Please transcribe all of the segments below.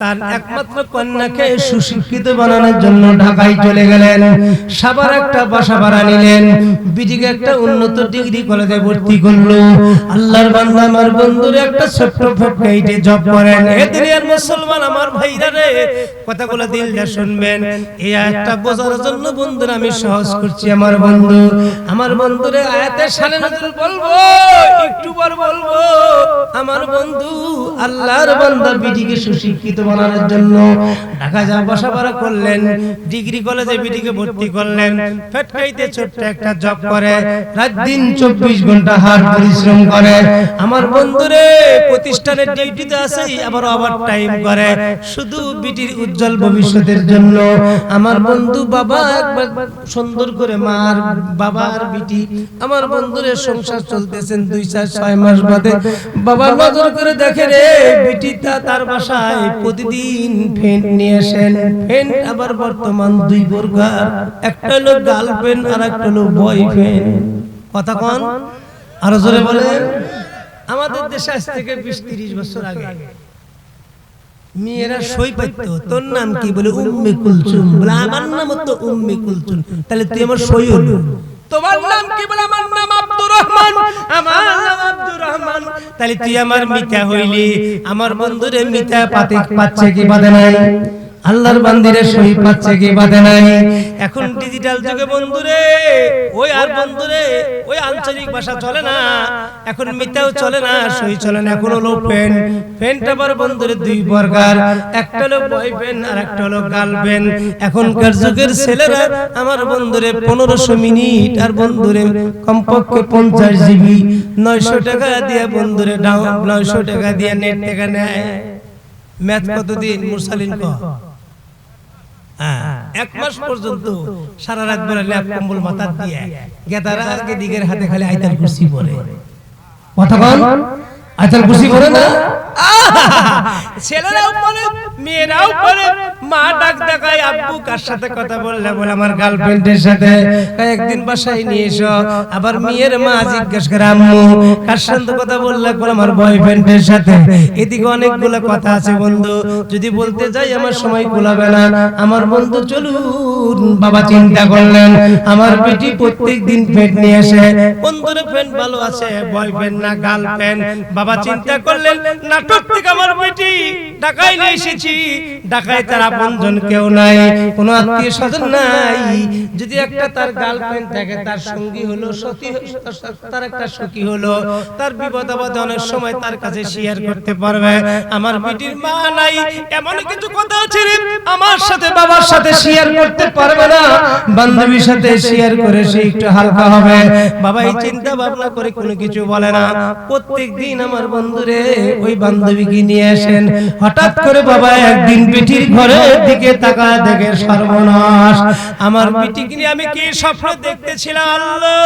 তার একমাত্র কন্যাকে সুশিক্ষিত বানানোর জন্য ঢাকায় চলে গেলেন। সাবার একটা বাসা ভাড়া নিলেন। বিদিকে একটা উন্নত ডিগ্রি কলেজে ভর্তি করল। আল্লাহর বান্দা আমার বন্ধুর একটা ছোট্ট ফ্যাক্টরিতে জব করেন। এ দুনিয়ার মুসলমান আমার ভাইরা রে কথাগুলো দিল যা শুনবেন। এই একটা বোঝার জন্য বন্ধুরা আমি সহজ করছি আমার বন্ধু। আমার বন্ধুরে আয়াতের সালে নজর বলব। একটু পর বলব। আমার বন্ধু আল্লাহর বান্দা বিটিকে সুশিক্ষিত বানানোর জন্য ঢাকা যা বসা ভাড়া করলেন, ডিগ্রি কলেজে বিটিকে ভর্তি করলেন ফ্যাক্টরিতে ছোট্ট একটা জব করে, রাত দিন চব্বিশ ঘণ্টা হার পরিশ্রম করে। আমার বন্ধুরে, প্রতিষ্ঠানের ডিউটিতে আছে আবার ওভার টাইম করে। শুধু বিটির উজ্জ্বল ভবিষ্যতের জন্য। আমার বন্ধু বাবা একবার সুন্দর করে মার, বাবা আর বিটি, আমার বন্ধুরে সংসার চলতেছেন দুই চার, ছয় মাস বাদে। বাবা নজর করে দেখে রে, বিটি তার বাসায় প্রতিদিন ফেন্ট নিয়ে আসেন। ফেন্ট আবার বর্তমান দুই প্রকার একটা হলো গার্লফ্রেন্ড আর একটা হলো বয়ফ্রেন্ড কথা কন? আরও জোরে বলেন। আমাদের দেশে আজ থেকে বিশ তিরিশ বছর আগে মেয়েরা সই পাইত। তোর নাম কি? বলে উম্মে কুলসুম বলে, আমার নাম তো উম্মে কুলসুম তাহলে তুই আমার সই হলো? তোমার নাম কি? বলে, আমার নাম রহমান, আমার নাম আব্দুর রহমান। তাহলে তুই আমার মিতা হইলি, আমার বন্ধুরে মিতা পাতে পাচ্ছে কি বাদে নাই? আল্লাহর বান্দিরে সই পাচ্ছে কি বাদে নাই? এখন ডিজিটাল যুগে বন্ধুরে ওই আর বন্ধুরে ওই আঞ্চলিক ভাষা চলে না। এখন মিথ্যাও চলে না সই চলে না। এখন হলো ফ্রেন্ড ফ্রেন্ড আবার বন্ধুরে দুই প্রকার। একটা হলো বয়ফ্রেন্ড আর একটা হলো গার্লফ্রেন্ড এখনকার যুগের ছেলেরা আমার বন্ধুরে পনেরোশো মিনিট আর বন্ধুরে কমপক্ষে পঞ্চাশ জিবি। নয়শো টাকা দিয়ে বন্ধুরে ডাউন নয়শো টাকা দিয়ে নেট টাকা নেয়। ম্যাথ কতদিন মুরসালিন ক হ্যাঁ, এক মাস পর্যন্ত সারা রাত বেলা ল্যাপ কম্বল মাথা দিয়ে গেতারা আর দিকের হাতে খালি আইতাল কুসি পরে। কথা বল? আইতাল কুসি পরে না? ছেলেরাও পরে মেয়েরাও পরে মা ডাক দেখায়, আব্বু কার সাথে কথা বললে বলে আমার গার্লফ্রেন্ডের সাথে। একদিন বাসায় নিয়ে এসো। আবার মেয়ের মা জিজ্ঞেস করে, আম্মু, কার সাথে কথা বললে বলে আমার বয়ফ্রেন্ডের সাথে? এদিকে অনেকগুলো কথা আছে বন্ধু। যদি বলতে যাই, আমার সময় কুলাবে না। আমার বন্ধু চলুন, বাবা চিন্তা করলেন, আমার বেটি প্রত্যেক দিন ফ্রেন্ড নিয়ে আসে। বন্ধুর ফ্রেন্ড ভালো আছে বয়ফ্রেন্ড না গার্লফ্রেন্ড বাবা চিন্তা করলেন, নাটক থেকে আমার বেটি। ঢাকায় নিয়ে এসেছি। ঢাকায় তার আপনজন কেউ নাই কোনো আত্মীয় স্বজন নাই। যদি একটা তার গার্লফ্রেন্ড থাকে তার সঙ্গী হলো সতী তার একটা সখী হলো তার বিপদ আপদে অনেক সময় তার কাছে শেয়ার করতে পারবে। আমার বেটির মা নাই এমন কিছু কথা আছে আমার সাথে বাবার সাথে শেয়ার করতে পারবে না। বান্ধবীর সাথে শেয়ার করে সে একটু হালকা হবে। বাবা এই চিন্তা ভাবনা করে কোনো কিছু বলে না। প্রত্যেক দিন আমার বন্ধুরে ওই বান্ধবীকে নিয়ে আসেন হঠাৎ করে বাবা একদিন পিঠির ঘরের দিকে তাকা দেখে সর্বনাশ। আমার পিঠিকে কিনে আমি কি স্বপ্ন দেখতেছিলাম? আল্লাহ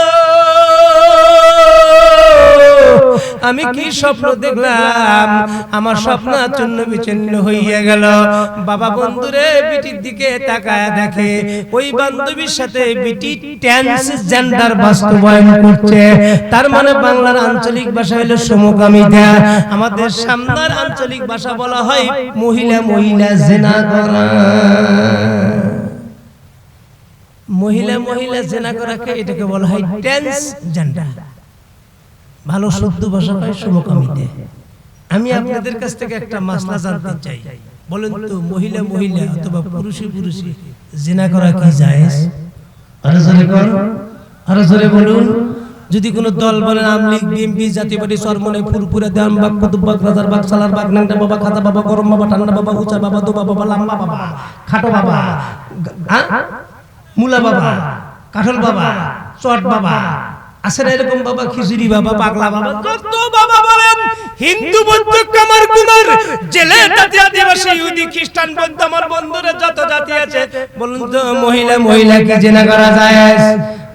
আমি কি স্বপ্ন দেখলাম? আমার স্বপ্ন চূর্ণ বিচ্ছিন্ন হইয়া গেল। বাবা বন্ধুরে বিটির দিকে তাকায় দেখে ওই বান্ধবীর সাথে বিটি ট্রান্সজেন্ডার বাস্তবায়ন করছে। তার মানে বাংলার আঞ্চলিক ভাষা হলো সমকামিতা। আমাদের সামনার আঞ্চলিক ভাষা বলা হয় মহিলা মহিলা জেনা করা। মহিলা মহিলা জেনা করাকে এটাকে বলা হয় ট্রান্সজেন্ডার ভালো শুদ্ধ ভাষা পায় সমকামিতে আমি আপনাদের কাছ থেকে একটা মাসলা জানতে চাই। বলেন তো মহিলা মহিলা অথবা পুরুষে পুরুষে জিনা করা কি জায়েজ? আরও জোরে কর আরও জোরে বলুন। যদি কোন দল বলেন আমলিগ বিএমপি জাতীয় পার্টি সরমনে ফুরপুরে দেওয়ান বাগ কুতুব বাগ রাজার বাগ সালার বাগ নাংটা বাবা খাতা বাবা গরম বাবা ঠান্ডা বাবা উঁচা বাবা দোবা বাবা লাম্বা বাবা। খাটো বাবা। হ্যাঁ? মুলা বাবা। কাঠল বাবা। চট বাবা। আছে না এরকম বাবা খিচুড়ি বাবা পাগলা বাবা? কত বাবা বলেন হিন্দু বৌদ্ধ কামার কুমার জেলে জাতি আদিবাসী ইহুদি খ্রিস্টান বৌদ্ধ আমার বন্ধুরা যত জাতি আছে বলুন তো মহিলা মহিলাকে জেনা করা যায়?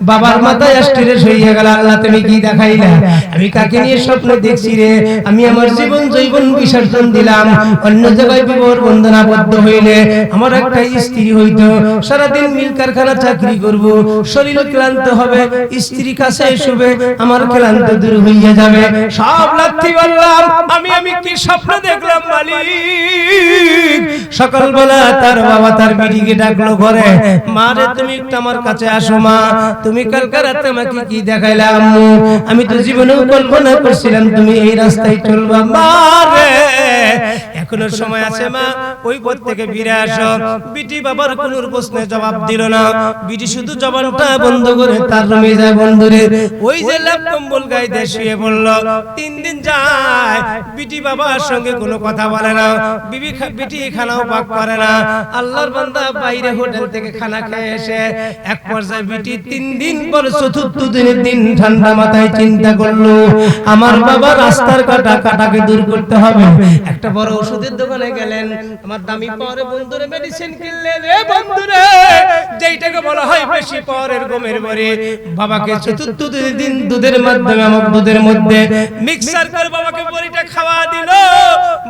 বাবার মাথায় আষ্টিরে হইয়া গেল, আল্লাহ তুমি কি দেখাইলা? আমি কাকে নিয়ে স্বপ্ন দেখছি রে। আমি আমার জীবন জৈবন বিসর্জন দিলাম। অন্য জায়গায় বিবাহ বন্ধনাবদ্ধ হইলে আমার একটা স্ত্রী হইতো। সারাদিন মিল কারখানা চাকরি করব। শরীর ক্লান্ত হবে স্ত্রী কাছে শুবে আমার ক্লান্ত দূর হইয়া যাবে। সব লাথি বললাম আমি আমি কি স্বপ্ন দেখলাম, মালিক? সকালবেলা তার বাবা তার বিটিকে ডাকলো ঘরে, মা রে, তুমি একটু আমার কাছে আসো, মা। তুমি কালকে রাতে আমাকে কি দেখাইলা আম্মু আমি তো জীবনেও কল্পনা করছিলাম তুমি এই রাস্তায় চলবা। মা রে! এখনও সময় আছে মা ওই পথ থেকে ফিরে আসো। বিটি বাবার কোন প্রশ্নে জবাব দিল না। বিটি শুধু জবানটা বন্ধ করে তার রুমে যায় বন্ধুরে। ওই যে কম্বল গায়ে শুয়ে পড়ল তিন দিন যায়। বিটি বাবার সঙ্গে কোনো কথা বলে না। বিবি বিটি খানাও পাক করে না। আল্লাহর বান্দা বাইরে হোটেল থেকে খানা খেয়ে এসে এক পর্যায়ে বিটি তিন দিন পর চতুর্থ দিনের দিন ঠান্ডা মাথায় চিন্তা করল, আমার বাবা রাস্তার কাটা কাটাকে দূর করতে হবে। একটা বড় ওষুধের দোকানে গেলেন, আমার দামি পাওয়ারে বন্ধুরে মেডিসিন কিনলেন। রে বন্ধুরে, যেইটাকে বলা হয় বেশি পাওয়ারের গমের বরে বাবাকে চতুর্থ দিন দুধের মাধ্যমে, আমার দুধের মধ্যে মিক্সার করে বাবাকে বড়িটা খাওয়া দিল।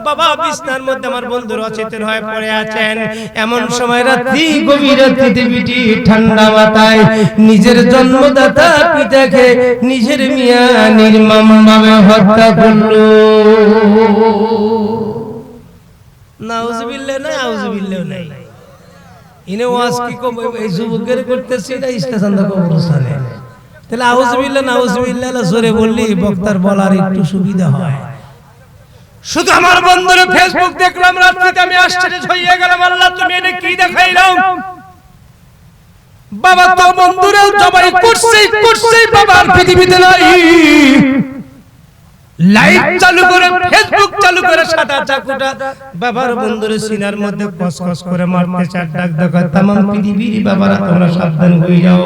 বাবা বিছনার মধ্যে আমার বন্ধুর অচেতন হয়ে পড়ে আছেন। এমন সময় রাত্রি, গভীর রাত্রিতে বিটি ঠান্ডা মাথায় নিজের জন্মদাতা পিতাকে নিজের মিয়া নির্মম ভাবে হত্যা করল। বক্তার বলার একটু সুবিধা হয়। শুধু আমার বন্ধুরে ফেসবুক দেখলাম, রাত্রিতে আমি আশ্চর্য হয়ে গেলাম, আল্লাহ তুমি কি দেখাইলাম? বাবা তো বন্ধুরে জবাই করছে করছে বাবার পৃথিবীতে নাই। লাইভ চালু করে ফেসবুক চালু করে সাদা চাকুটা। বাবার বন্ধুর সিনার মধ্যে কসকস করে মারতে চার ডাক দেখা তাম পৃথিবীর বাবারা তোমরা সাবধান হয়ে যাও।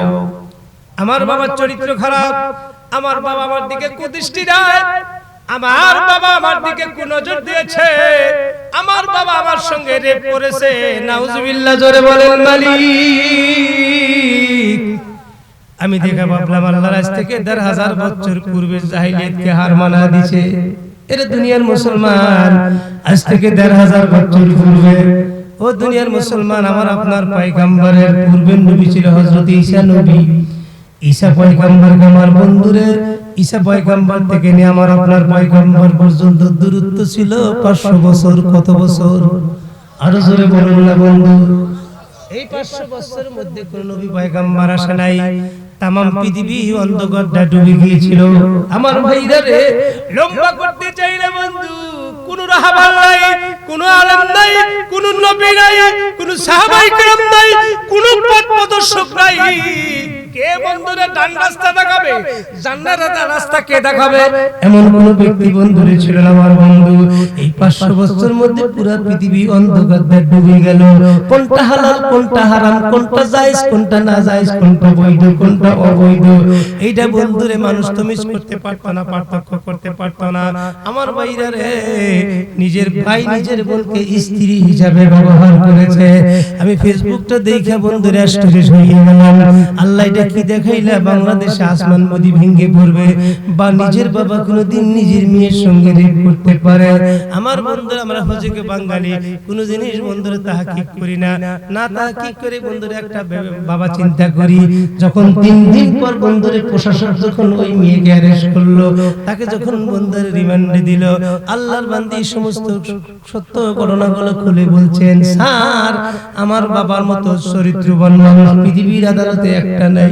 আমার বাবার চরিত্র খারাপ আমার বাবা আমার দিকে কুদৃষ্টি দেয় আমার বাবা আমার দিকে কুনজর দিয়েছে। আমার বাবা আমার সঙ্গে রেপ করেছে। নাউজুবিল্লাহ জোরে বলেন মালিক আমি দেখা ভাবলাম আল্লাহর আজ থেকে দেড় হাজার বছর পূর্বে জাহিলিয়তকে হার মানা দিছে এরা দুনিয়ার মুসলমান। আজ থেকে দেড় হাজার বছর পূর্বে ও দুনিয়ার মুসলমান আমার আপনার পয়গাম্বরের পূর্বের নবী ছিল হযরত ঈসা নবী। ঈসা পয়গাম্বর আমার বন্ধুরে ঈসা পয়গাম্বর থেকে নিয়ে আমার আপনার পয়গাম্বর পর্যন্ত দূরত্ব ছিল পাঁচশো বছর কত বছর? আরও জোরে বলুন না বন্ধু। এই পাঁচশো বছরের মধ্যে কোন নবী পয়গাম্বর আসে নাই। তাম পৃথিবী অন্ধকারটা ডুবে গিয়েছিল। আমার ভাইরা রে লম্বা করতে চাইলে বন্ধু কোন রাহাবার নাই কোন আলম নাই কোন নবী নাই কোন সাহাবাই কেরাম নাই কোন পথ প্রদর্শক নাই। কে বন্ধুরে ডান রাস্তা দেখাবে? জান্নাতের রাস্তা কে দেখাবে? এমন কোন ব্যক্তি বন্ধুরে ছিল আমার বন্ধু। এই 500 বছরের মধ্যে পুরো পৃথিবী অন্ধকার ডুবে গেল। কোনটা হালাল, কোনটা হারাম, কোনটা জায়েজ, কোনটা না জায়েজ, কোনটা বৈধ, কোনটা অবৈধ? এইটা বন্ধুরে মানুষ তো মিস করতে পারতো না, পার্থক্য করতে পারতো না। আমার ভাইরা রে, নিজের ভাই নিজের বোনকে স্ত্রী হিসাবে ব্যবহার করেছে। আমি ফেসবুকটা দেখে বন্ধুরে আল্লাহ কি দেখাইলা বাংলাদেশে আসমান নদী ভেঙে পড়বে। বা নিজের বাবা কোনোদিন নিজের মেয়ের সঙ্গে রেপ করতে পারে। আমার বন্ধুরা আমরা হজকে বাঙালি কোন জিনিস বন্ধুরা তাহা কি করি না। না। তাহা কি করে বন্ধুরা একটা বাবা চিন্তা করি। যখন তিন দিন পর বন্ধুরে প্রশাসক যখন ওই মেয়েকে অ্যারেস্ট করল তাকে যখন বন্ধুর রিমান্ডে দিল আল্লাহর বান্দি সমস্ত সত্য ঘটনাগুলো খুলে বলছেন স্যার আমার বাবার মতো চরিত্রবান মানুষ পৃথিবীর আদালতে একটা নাই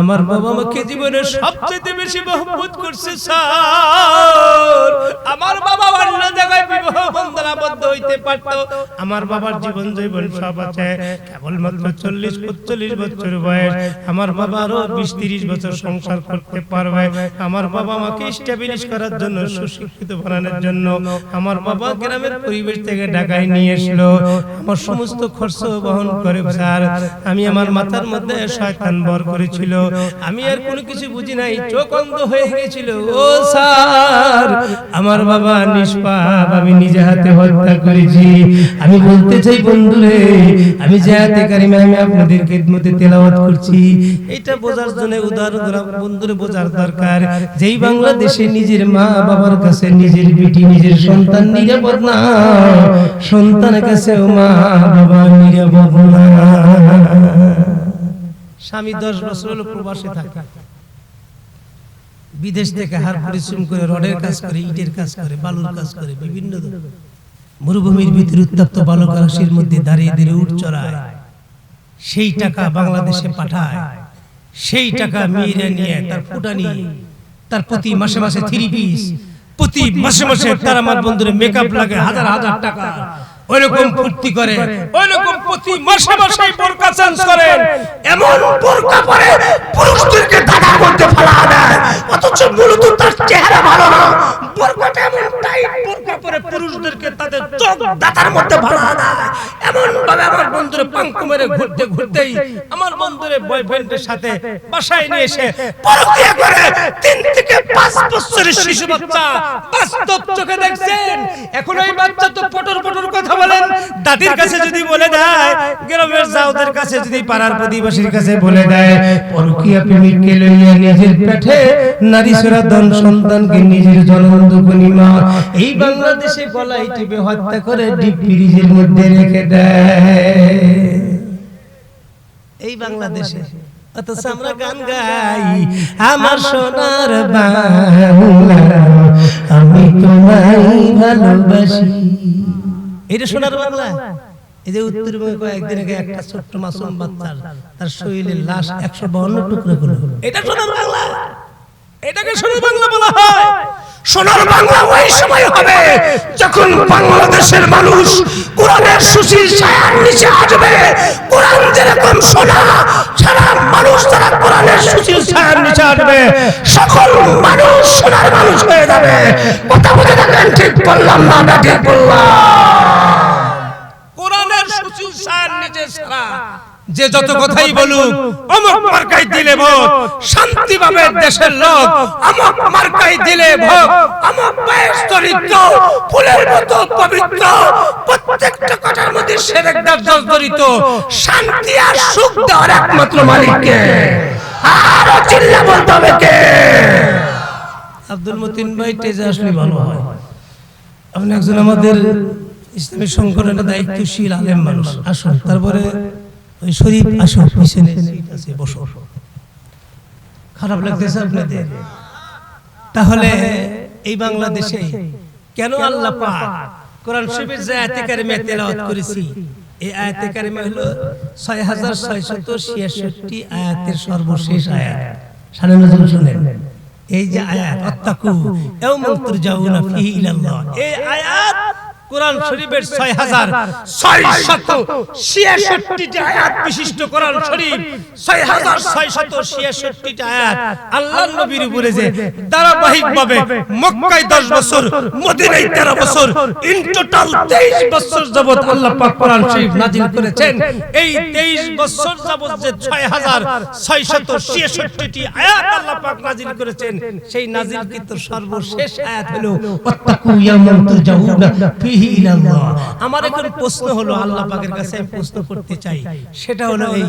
আমার বাবা আমাকে জীবনে সবচেয়ে বেশি মহব্বত করছে স্যার। আমার বাবা অন্য জায়গায় বিবাহ বন্ধনাবদ্ধ হইতে পারতো। আমার বাবার জীবন জীবন সব আছে। কেবলমাত্র চল্লিশ পঁচল্লিশ বছর বয়স। আমার বাবা আরও বিশ তিরিশ বছর সংসার করতে পারবে। আমার বাবা আমাকে স্টেবিলিশ করার জন্য সুশিক্ষিত বানানোর জন্য। আমার বাবা গ্রামের পরিবেশ থেকে ঢাকায় নিয়ে এসলো। আমার সমস্ত খরচ বহন করে স্যার। আমি আমার মাথার মধ্যে শয়তান বর করেছিল। আমি আর কোনো কিছু বুঝি নাই, চোখ অন্ধ হয়ে গেছিল ও স্যার, আমার বাবা নিষ্পাপ, আমি নিজে হাতে হত্যা করেছি। আমি বলতে চাই, বন্ধুরে, আমি যে হাতে কারিমে, আমি আপনাদের খেদমতে তেলাওয়াত করছি। এটা বোঝার জন্য উদাহরণ বন্ধুরে, বোঝার দরকার। যেই বাংলাদেশে নিজের মা বাবার কাছে নিজের বেটি, নিজের সন্তান নিরাপদ না, সন্তানের কাছে মা বাবা নিরাপদ না। স্বামী দশ বছর হলো প্রবাসে থাকে। বিদেশ থেকে হার পরিশ্রম করে রডের কাজ করে ইটের কাজ করে বালুর কাজ করে বিভিন্ন মরুভূমির ভিতরে উত্তপ্ত বালুকাশির মধ্যে দাঁড়িয়ে দাঁড়িয়ে উঠ চড়ায়। সেই টাকা বাংলাদেশে পাঠায়। সেই টাকা মেয়েরা নিয়ে তার ফুটা নিয়ে তার প্রতি মাসে মাসে থ্রি পিস প্রতি মাসে মাসে তার আমার বন্ধুরে মেকআপ লাগে হাজার হাজার টাকা। ওইরকম ফুর্তি করে ওইরকম প্রতি মাসে মাসে বোরকা চেঞ্জ করেন এমন বোরকা পরে পুরুষদেরকে দাদার মধ্যে ফেলা দেয়। অথচ মূলত তার চেহারা ভালো না। বোরকাটা এমন টাইট বোরকা পরে পুরুষদেরকে তাদের চোখ দাতার মধ্যে ফেলা দেয়। এমন ভাবে আমার বন্ধুরে পাঙ্কু মেরে ঘুরতে ঘুরতেই আমার বন্ধুরে বয়ফ্রেন্ডের সাথে বাসায় নিয়ে এসে পরকিয়া করে তিন থেকে পাঁচ বছরের শিশু শিশু বাচ্চা বাস্তব চোখে দেখছেন। এখন ওই বাচ্চা তো পটর পটর কথা বলেন? দাদির কাছে যদি বলে দেয় গ্রামের যাওদের কাছে যদি পাড়ার প্রতিবেশীর কাছে বলে দেয় পরকিয়া প্রেমিককে লইয়া নিজের পেটে নারী সরা ধন সন্তানকে নিজের জনন্দ মা এই বাংলাদেশে গলায় টিপে হত্যা করে ডিপ ফ্রিজের মধ্যে রেখে দেয়। এই বাংলাদেশে অথচ আমরা গান গাই আমার সোনার বাংলা আমি তোমায় ভালোবাসি। এটা সোনার বাংলা? এই যে উত্তরবঙ্গে কয়েকদিন আগে একটা ছোট্ট মাসুম বাচ্চার তার শরীরের লাশ একশো বাউন্ন টুকরো করে এটা সোনার বাংলা? এটাকে সোনার বাংলা বলা হয়। সোনার বাংলা ওই সময় হবে যখন বাংলাদেশের মানুষ কোরআনের সুশীল ছায়ার নিচে আসবে। কোরআন যেরকম সোনা সারা মানুষ তারা কোরআনের সুশীল ছায়ার নিচে আসবে। সকল মানুষ সোনার মানুষ হয়ে যাবে। কথা বুঝে থাকেন ঠিক বললাম না না ঠিক বললাম কোরআনের সুচিল সার সারা যে যত কথাই বলুক অমুক মার্কাই দিলে ভোট শান্তি পাবে দেশের লোক আমক মার্কাই দিলে ভোগ আমক পায়ের চরিত্র ফুলের মতো পবিত্র প্রত্যেকটা কথার মধ্যে সেরেক দরজা জড়িত শান্তি আর সুখ দেওয়ার একমাত্র মালিককে। আরও চিল্লা বলতে হবে কে? আব্দুল মতিন ভাই টেজে আসলে ভালো হয়। আপনি একজন আমাদের ইসলামী সংগঠনের দায়িত্বশীল আলেম মানুষ আসুন। তারপরে ওই শরীফ আসুন পিছনে সিট আছে বসো খারাপ লাগতেছে আপনাদের? তাহলে এই বাংলাদেশে কেন আল্লাহ পাক কোরআন শরীফের যে আয়াতে কারিমে তেলাওয়াত করেছি এই আয়াতে কারিমে হলো 6666 আয়াতের সর্বশেষ আয়াত। সানে নজরুল শুনেন। এই যে আয়াত আত্তাকু ইয়াউমান তুরজাউনা ফিহি ইলাল্লাহ। এই আয়াত কোরআন শরীফের 6666 টি আয়াত বিশিষ্ট কোরআন শরীফ। 6666 টি আয়াত আল্লাহর নবীর উপরে যে ধারাবাহিকভাবে মক্কায় 10 বছর মদিনায় 13 বছর ইন টোটাল 23 বছর যাবত আল্লাহ পাক কোরআন শরীফ নাজিল করেছেন। এই 23 বছর যাবত যে 6666 টি আয়াত আল্লাহ পাক নাজিল করেছেন। সেই নাজিলকৃত সর্বশেষ আয়াত হলো ওয়াত্তাকু ইয়াউমান তুরজাউনা ফিহি ইলাল্লাহ। আমার এখন প্রশ্ন হলো আল্লাহ পাকের কাছে আমি প্রশ্ন করতে চাই। সেটা হলো এই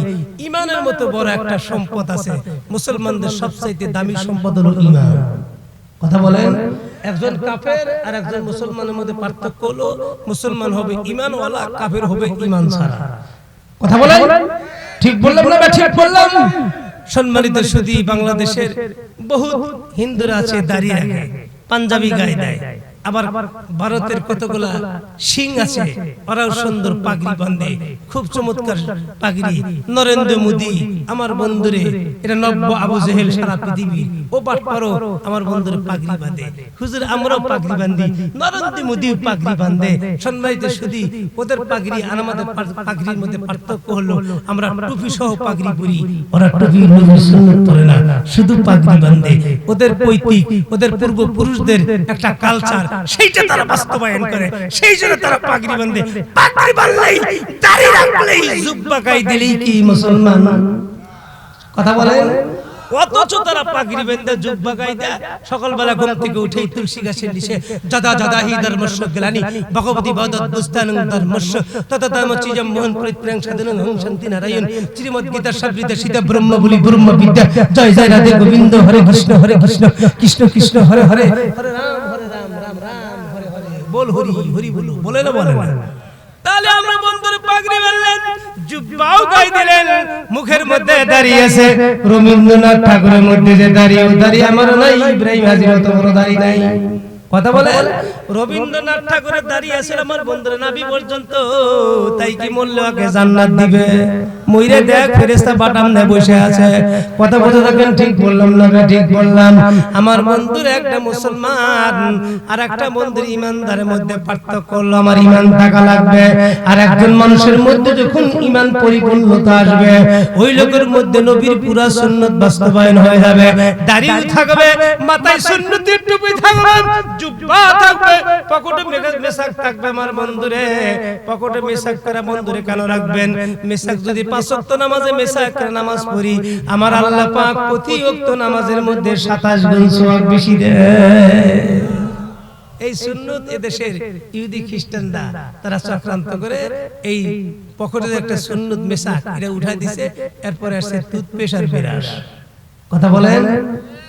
ইমানের মতো বড় একটা সম্পদ আছে। মুসলমানদের সবচাইতে দামি সম্পদ হলো ইমান কথা বলেন? একজন কাফের আর একজন মুসলমানের মধ্যে পার্থক্য হলো মুসলমান হবে ইমানওয়ালা কাফের হবে ইমান ছাড়া কথা বলেন? ঠিক বললাম না ঠিক বললাম? সম্মানিত সুদী বাংলাদেশের বহু হিন্দুরা আছে দাঁড়িয়ে রাখে পাঞ্জাবি গায়ে দেয়। আবার ভারতের কতগুলা সিং আছে ওরাও সুন্দর পাগড়ি বান্ধে খুব চমৎকার পাগড়ি। নরেন্দ্র মোদী আমার বন্ধুরে এটা নব্য আবু জেহেল সারা পৃথিবী ও পাঠ করো আমার বন্ধুরে পাগড়ি বাঁধে। হুজুর আমরাও পাগড়ি বাঁধি। নরেন্দ্র মোদী পাগড়ি বাঁধে। সম্মানিত সুদী ওদের পাগড়ি আর আমাদের পাগড়ির মধ্যে পার্থক্য হলো আমরা টুপি সহ পাগড়ি পরি ওরা টুপি সুন্নত পরে না শুধু পাগড়ি বাঁধে। ওদের পৈতৃক ওদের পূর্বপুরুষদের একটা কালচার সেইটা তারা বাস্তবায়ন করে। সেই জন্য তারা পাগড়ি বাঁধে। পাগড়ি বাঁধলেই দাড়ি রাখলেই জুব্বা গায়ে দিলেই কি মুসলমান? কথা বলেন? অথচ তারা পাগড়ি বেঁধে জুব্বা গাইদা সকালবেলা ঘুম থেকে উঠে তুলসী গাছের নিচে যদা যদা হি ধর্মস্য গ্লানি ভগবতী বদত বুস্তান ধর্মস্য। তত ধর্ম চিজম মোহন পরিত্রাং সাধন হং শান্তি নারায়ণ। শ্রীমদ গীতা সাবৃত সীতা ব্রহ্ম বলি ব্রহ্ম বিদ্যা জয় জয় রাধে গোবিন্দ। হরে কৃষ্ণ হরে কৃষ্ণ কৃষ্ণ কৃষ্ণ হরে হরে। হরে রাম বল হরি হরি বলো বলে না বলে না তাহলে আমরা বন্ধুর পাগড়ি জুব্বাও গাই দিলেন মুখের মধ্যে দাঁড়িয়েছে রবীন্দ্রনাথ ঠাকুরের মধ্যে যে দাঁড়িয়ে দাঁড়িয়ে আমার নাই ইব্রাহিম হাজির তোমার বড় দাঁড়িয়ে নাই। কথা বলে রবীন্দ্রনাথ ঠাকুরের দাঁড়িয়ে আছে আমার বন্ধুরা নাবি পর্যন্ত। তাই কি মূল্য ওকে জান্নাত দিবে? মইরে দেখ ফেরেশতা বাটাম নে বসে আছে। কথা বলতে থাকেন ঠিক বললাম না ঠিক বললাম। আমার বন্ধুর একটা মুসলমান। আর একটা বন্ধুর ইমানদারের মধ্যে পার্থক্য হলো আমার ইমান থাকা লাগবে। আর একজন মানুষের মধ্যে যখন ইমান পরিপূর্ণতা আসবে ওই লোকের মধ্যে নবীর পুরা সুন্নত বাস্তবায়ন হয়ে যাবে। দাড়িও থাকবে মাথায় সুন্নতির টুপি থাকবে জুব্বা থাকবে, পকেটে মেশাক থাকবে আমার বন্ধুরে। পকেটে মেশাক করে বন্ধুরে কেন রাখবেন? মেশাক যদি পাঁচ নামাজে করে নামাজ পড়ি, আমার আল্লাহ পাক প্রতি নামাজের মধ্যে 27 গুণ সওয়াব বেশি দেয়। এই সুন্নত এদেশের ইহুদি খ্রিস্টানরা, তারা চক্রান্ত করে এই পকেটে একটা সুন্নত মেশাক, এটা উঠাই দিছে, এরপরে আসছে টুথপেস্ট আর বিরাস কথা বলেন?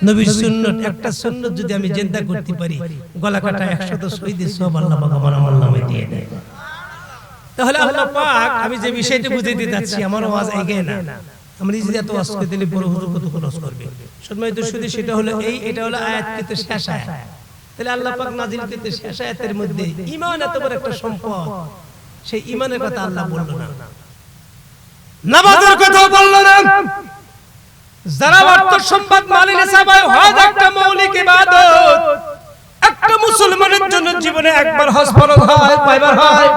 নবীর সুন্নত একটা সুন্নত যদি আমি জেন্দা করতে পারি গলা কাটা একশত শহীদের সব আল্লাহ পাক আমার আমল নামে দিয়ে দেয় তাহলে আল্লাহ পাক আমি যে বিষয়টা বুঝে দিতে যাচ্ছি আমার আওয়াজ এগিয়ে না আমরা যদি এত ওয়াজ করে দিলে বড় হুজুর কত খরচ করবে? সম্মানিত শুধু সেটা হলো এই এটা হলো আয়াত কিন্তু শেষ আয়াত। তাহলে আল্লাহ পাক নাজিল করতে শেষ আয়াতের মধ্যে ঈমান এত বড় একটা সম্পদ সেই ঈমানের কথা আল্লাহ বলল না। নামাজের কথা বলল না। অর্থ সম্পদ মালিনে একটা মৌলিক ইবাদত। একটা মুসলমানের জন্য জীবনে একবার হজ ফরজ হয়, কয়বার হয়?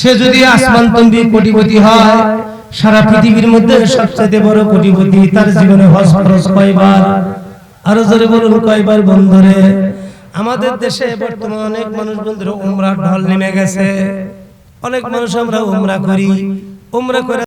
সে যদি আসমান তম্বি কোটিপতি হয়, সারা পৃথিবীর মধ্যে সবচেয়ে বড় কোটিপতি তার জীবনে হজ ফরজ কয়বার? আরও জোরে বলুন, কয়বার বন্ধুরে? আমাদের দেশে বর্তমানে অনেক মানুষ বন্ধুরা উমরা ঢল নেমে গেছে। অনেক মানুষ আমরা উমরা করি। উমরা করে